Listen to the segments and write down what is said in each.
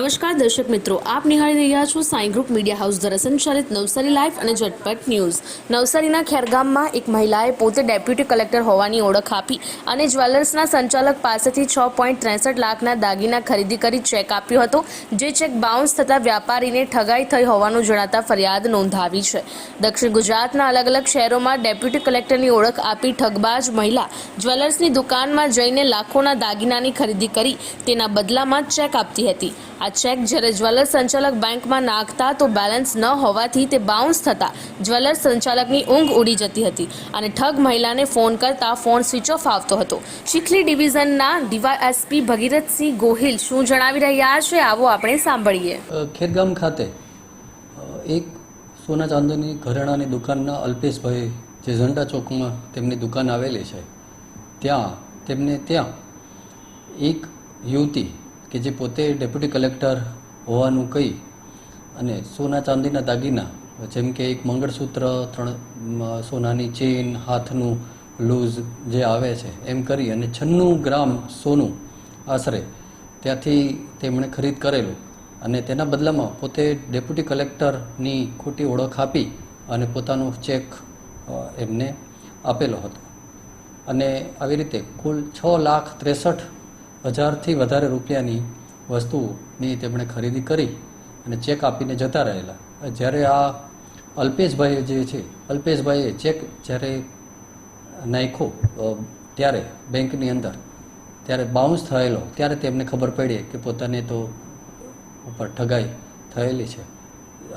નમસ્કાર દર્શક મિત્રો, આપ નિહાળી રહ્યા છો સાઈ ગ્રુપ મીડિયા હાઉસ દ્વારા સંચાલિત નવસારી લાઈવ અને ઝટપટ ન્યૂઝ. નવસારીના ખેરગામમાં એક મહિલાએ પોતે ડેપ્યુટી કલેક્ટર હોવાની ઓળખ આપી અને જ્વેલર્સના સંચાલક પાસેથી છ પોઈન્ટ ત્રેસઠ લાખના દાગીના ખરીદી કરી ચેક આપ્યો હતો, જે ચેક બાઉન્સ થતાં વ્યાપારીને ઠગાઈ થઈ હોવાનું જણાતા ફરિયાદ નોંધાવી છે. દક્ષિણ ગુજરાતના અલગ અલગ શહેરોમાં ડેપ્યુટી કલેક્ટરની ઓળખ આપી ઠગબાજ મહિલા જ્વેલર્સની દુકાનમાં જઈને લાખોના દાગીનાની ખરીદી કરી, તેના બદલામાં ચેક આપતી હતી. આ ચેક જ્યારે જ્વેલર સંચાલક બેંકમાં નાખતા તો બેલેન્સ ન હોવાથી તે બાઉન્સ થતા જ્વેલર સંચાલકની ઊંઘ ઉડી જતી હતી અને ઠગ મહિલાને ફોન કરતા ફોન સ્વિચ ઓફ આવતો હતો. ચીખલી ડિવિઝનના ડીવાયએસપી ભગીરથસિંહ ગોહિલ શું જણાવી રહ્યા છે આવો આપણે સાંભળીએ. ખેરગામ ખાતે એક સોના ચાંદીની ઘરેણાની દુકાનના અલ્પેશભાઈ જે ઝંડા ચોકમાં તેમની દુકાન આવેલી છે, ત્યાં તેમને ત્યાં એક યુવતી કે જે પોતે ડેપ્યુટી કલેક્ટર હોવાનું કહી અને સોના ચાંદીના દાગીના, જેમ કે એક મંગળસૂત્ર, ત્રણ સોનાની ચેન, હાથનું લૂઝ જે આવે છે, એમ કરી અને છન્નું ગ્રામ સોનું આશરે ત્યાંથી તેમણે ખરીદ કરેલું અને તેના બદલામાં પોતે ડેપ્યુટી કલેક્ટરની ખોટી ઓળખ આપી અને પોતાનો ચેક એમને આપેલો હતો. અને આવી રીતે કુલ છ લાખ ત્રેસઠ હજારથી વધારે રૂપિયાની વસ્તુની તેમણે ખરીદી કરી અને ચેક આપીને જતા રહેલા. જ્યારે આ અલ્પેશભાઈ જે છે, અલ્પેશભાઈએ ચેક જ્યારે નાખ્યો ત્યારે બેંકની અંદર, ત્યારે બાઉન્સ થયેલો, ત્યારે તેમને ખબર પડી કે પોતાને તો ઉપર ઠગાઈ થયેલી છે.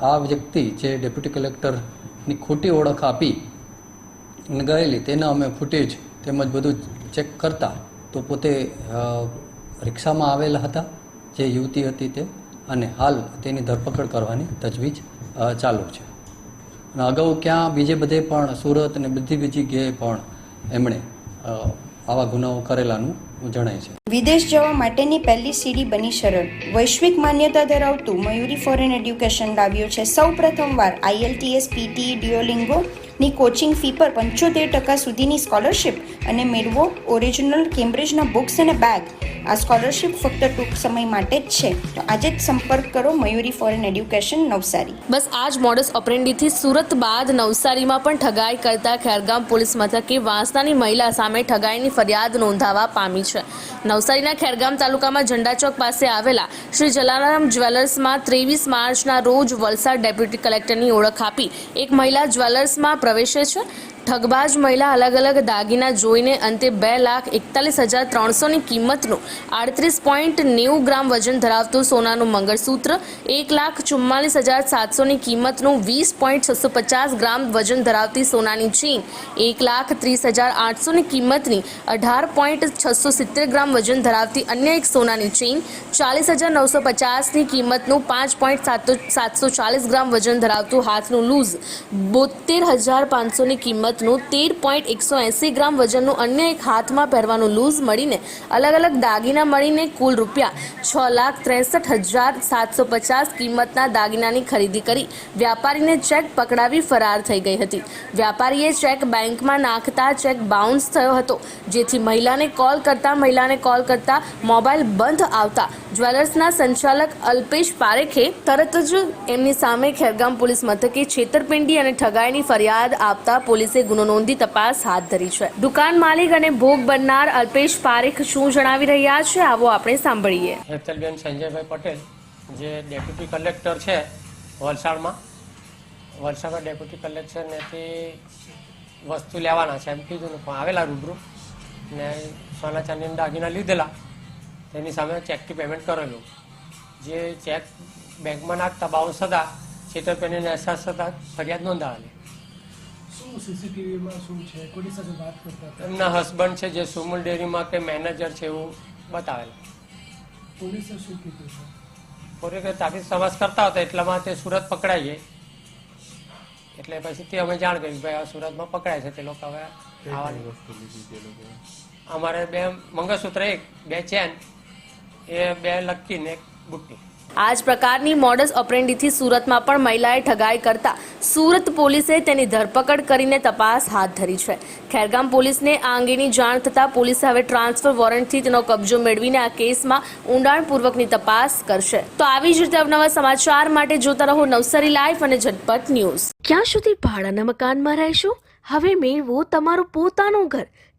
આ વ્યક્તિ જે ડેપ્યુટી કલેક્ટરની ખોટી ઓળખ આપી ગયેલી, તેના અમે ફૂટેજ તેમજ બધું ચેક કરતા તો પોતે રિક્ષામાં આવેલા હતા, જે યુવતી હતી તે, અને હાલ તેની ધરપકડ કરવાની તજવીજ ચાલુ છે. અને અગાઉ ક્યાં બીજે બધે પણ સુરત અને બધી બીજી જગ્યાએ પણ એમણે આવા ગુનાઓ કરેલાનું જણાય છે. વિદેશ જવા માટેની પહેલી સીડી બની સરળ. વૈશ્વિક માન્યતા ધરાવતું મયુરી ફોરેન એડ્યુકેશન લાવ્યું છે. સૌ પ્રથમવાર આઈએલટીએસ પીટી ડિયોલિંગો ની કોચિંગ ફી પર પંચોતેર ટકા સુધીની સ્કોલરશિપ અને મેળવો ઓરિજિનલ કેમ્બ્રિજના બુક્સ અને બેગ. આ સ્કોલરશિપ ફક્ત ટૂંક સમય માટે જ છે. તો આજે જ સંપર્ક કરો મયુરી ફોરેન એડ્યુકેશન નવસારી. બસ આ જ મોડસ ઓપરેન્ડીથી સુરત બાદ નવસારીમાં પણ ઠગાઈ કરતા ખેરગામ પોલીસ મથકે વાંસનાની મહિલા સામે ઠગાઈની ફરિયાદ નોંધાવા પામી છે. નવસારીના ખેરગામ તાલુકામાં ઝંડા ચોક પાસે આવેલા શ્રી જલારામ જ્વેલર્સમાં ત્રેવીસ માર્ચના રોજ વલસાડ ડેપ્યુટી કલેક્ટરની ઓળખ આપી એક મહિલા જ્વેલર્સમાં પ્રવેશે છે. ઠગબાજ મહિલા અલગ અલગ દાગીના જોઈને અંતે બે લાખ એકતાલીસ હજાર ત્રણસોની કિંમતનું આડત્રીસ પોઈન્ટ નેવું ગ્રામ વજન ધરાવતું સોનાનું મંગળસૂત્ર, એક લાખ ચુમ્માલીસ હજાર સાતસોની કિંમતનું વીસ પોઈન્ટ છસો પચાસ ગ્રામ વજન ધરાવતી સોનાની ચેન એક લાખ ત્રીસ હજાર આઠસોની કિંમતની અઢાર પોઈન્ટ છસો સિત્તેર ગ્રામ વજન ધરાવતી અન્ય એક સોનાની ચેન ચાલીસ હજાર નવસો પચાસની કિંમતનું પાંચ પોઈન્ટ સાતસો ચાલીસ ગ્રામ વજન ધરાવતું હાથનું લૂઝ બોતેર હજાર પાંચસોની કિંમતનું તેર પોઈન્ટ એકસો એંસી ગ્રામ વજનનું અન્ય એક હાથમાં પહેરવાનું લૂઝ મળીને અલગ અલગ દાગીના મળીને કુલ રૂપિયા છ લાખ ત્રેસઠ હજાર સાતસો પચાસ કિંમતના દાગીનાની ખરીદી કરી વ્યાપારીને ચેક પકડાવી ફરાર થઈ ગઈ હતી. વ્યાપારીએ ચેક બેંકમાં નાખતા ચેક બાઉન્સ થયો હતો, જેથી મહિલાને કોલ કરતા મહિલાને કોલ કરતા મોબાઈલ બંધ આવતા જ્વેલર્સના સંચાલક અલ્પેશ પારેખે તરત જ એમની સામે ખેરગામ પોલીસ મથકે છેતરપિંડી અને ઠગાઈની ફરિયાદ આપતા પોલીસે ગુનો નોંધી તપાસ હાથ ધરી છે. દુકાન માલિક અને ભોગ બનનાર અલ્પેશ પારેખ શું જણાવી રહ્યા છે, આવો આપણે સાંભળીએ. હેતલબેન સંજયભાઈ પટેલ, જે ડેપ્યુટી કલેક્ટર છે વલસાડમાં. વલસાડના ડેપ્યુટી તે વસ્તુ લેવાના છે, એમ કીધું ને આવેલા રૂબરૂ. ને સોના ચાંદીના દાગીના લીધેલા. તેની સામે ચેકથી પેમેન્ટ કરેલું. જે ચેક બેંકમાં નાખતા બાઉન્સ હતા છેતરપિંડીને અહેસાસ થતા ફરિયાદ નોંધાવેલી. શું સીસીટીવીમાં શું છે? કોની સાથે વાત કરતા એમના હસબન્ડ છે જે સુમુલ ડેરીમાં કે મેનેજર છે એવું બતાવેલ. પોલીસે શું કીધું છે? સમાસ કરતા હતા એટલામાં તે સુરત પકડાઈ ગઈ. એટલે પછી તે અમે જાણ કરી ભાઈ આ સુરતમાં પકડાય છે તે લોકો હવે આવવાની અમારે બે મંગળસૂત્ર એક બે ચેન એ બે લક્કી ને એક બુટ્ટી આ જ પ્રકારની મોડસ ઓપરેન્ડીથી સુરતમાં પણ મહિલાએ ઠગાઈ કરતા સુરત પોલીસે તેની ધરપકડ કરીને તપાસ હાથ ધરી છે. ખેરગામ પોલીસને આ અંગેની જાણ થતાં પોલીસે હવે ટ્રાન્સફર વોરંટથી તેનો કબજો મેળવીને આ કેસમાં ઊંડાણપૂર્વકની તપાસ કરશે. તો આવી જ રીતે અવનવા સમાચાર માટે જોતા રહો નવસારી લાઈફ અને ઝટપટ ન્યૂઝ. ક્યાં સુધી ભાડાના મકાનમાં રહેશો? હવે મેળવો તમારું પોતાનું ઘર.